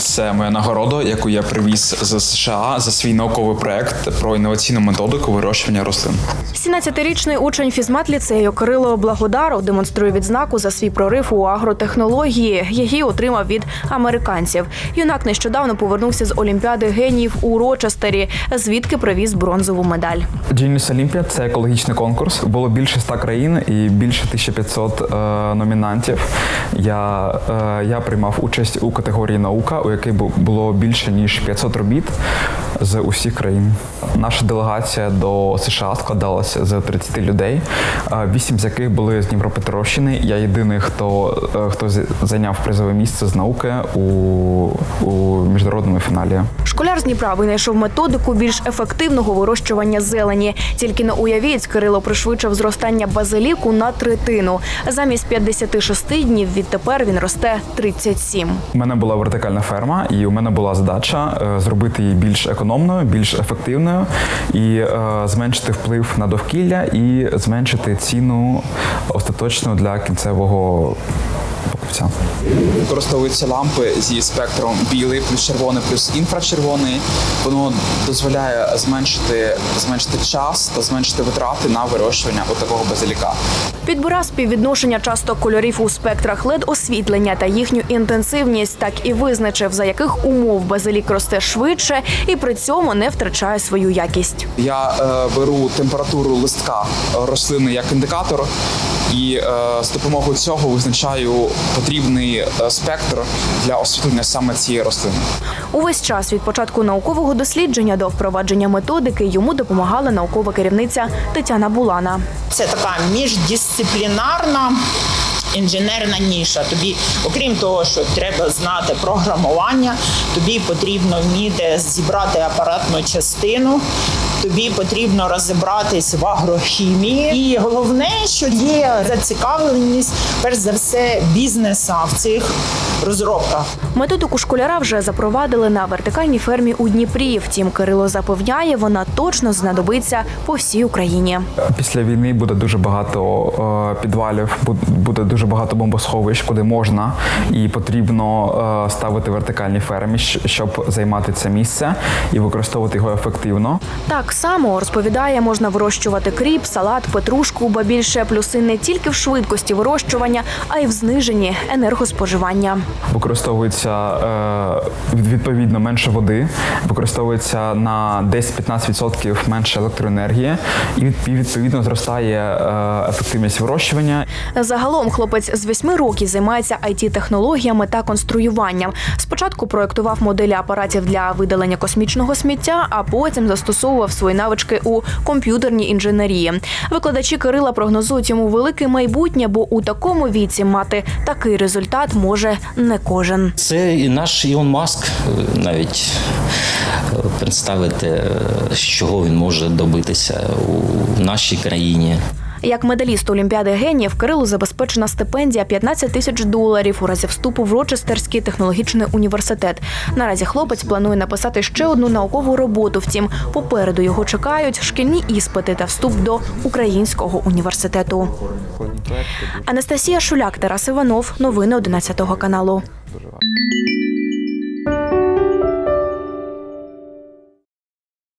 Це моя нагорода, яку я привіз з США за свій науковий проект про інноваційну методику вирощування рослин. 17-річний учень фізмат-ліцею Кирило Благодаров демонструє відзнаку за свій прорив у агротехнології. Її отримав від американців. Юнак нещодавно повернувся з Олімпіади геніїв у Рочестері, звідки привіз бронзову медаль. Genius Olympia – це екологічний конкурс. Було більше ста країн і більше 1500 е, номінантів. Я, е, я приймав участь у категорії наука, у якій було більше ніж 500 робіт з усіх країн. Наша делегація до США складалася з 30 людей, вісім з яких були з Дніпропетровщини. Я єдиний, хто, е, хто зайняв призове місце з науки у, у міжнародному фіналі. Школяр з Дніпра винайшов методику більш ефективного вирощування зелені. Тільки не уявіть, Кирило пришвидшив зростання базиліку на третину. Замість 56 днів відтепер він росте 37. У мене була вертикальна ферма, і у мене була задача е, зробити її більш економною, більш ефективною і е, зменшити вплив на довкілля і зменшити ціну остаточно для кінцевого покупця. Використовуються лампи зі спектром білий плюс червоний плюс інфрачервоний. Воно дозволяє зменшити, зменшити час та зменшити витрати на вирощування такого базиліка. Підбирав співвідношення часто кольорів у спектрах led освітлення та їхню інтенсивність, так і визначив, за яких умов базилік росте швидше і при цьому не втрачає свою якість. Я е, беру температуру листка рослини як індикатор, і е, з допомогою цього визначаю потрібний е, спектр для освітлення саме цієї рослини. Увесь час від початку наукового дослідження до впровадження методики йому допомагала наукова керівниця Тетяна Булана. Це така міждисциплінарна. Інженерна ніша. Тобі, окрім того, що треба знати програмування, тобі потрібно вміти зібрати апаратну частину, тобі потрібно розібратись в агрохімії. І головне, що є зацікавленість, перш за все, бізнеса в цих розробках. Методику школяра вже запровадили на вертикальній фермі у Дніпрі. Втім, Кирило запевняє, вона точно знадобиться по всій Україні. Після війни буде дуже багато е, підвалів, бу- буде дуже багато бомбосховищ, куди можна і потрібно е, ставити вертикальні ферми, щоб займати це місце і використовувати його ефективно. Так само розповідає, можна вирощувати кріп, салат, петрушку, ба більше плюси не тільки в швидкості вирощування, а й в зниженні енергоспоживання. Використовується е, відповідно менше води, використовується на 10-15% менше електроенергії, і відповідно зростає е, ефективність вирощування. Загалом хлопець з восьми років займається it технологіями та конструюванням. Спочатку проектував моделі апаратів для видалення космічного сміття, а потім застосовував свої навички у комп'ютерній інженерії. Викладачі Кирила прогнозують йому велике майбутнє, бо у такому віці мати такий результат може не кожен. Це і наш Ілон Маск е, навіть е, представити, е, з чого він може добитися у нашій країні. Як медаліст Олімпіади геніїв Кирилу забезпечена стипендія 15 тисяч доларів у разі вступу в Рочестерський технологічний університет. Наразі хлопець планує написати ще одну наукову роботу. Втім, попереду його чекають шкільні іспити та вступ до українського університету. Анастасія Шуляк, Тарас Іванов. Новини 11 каналу.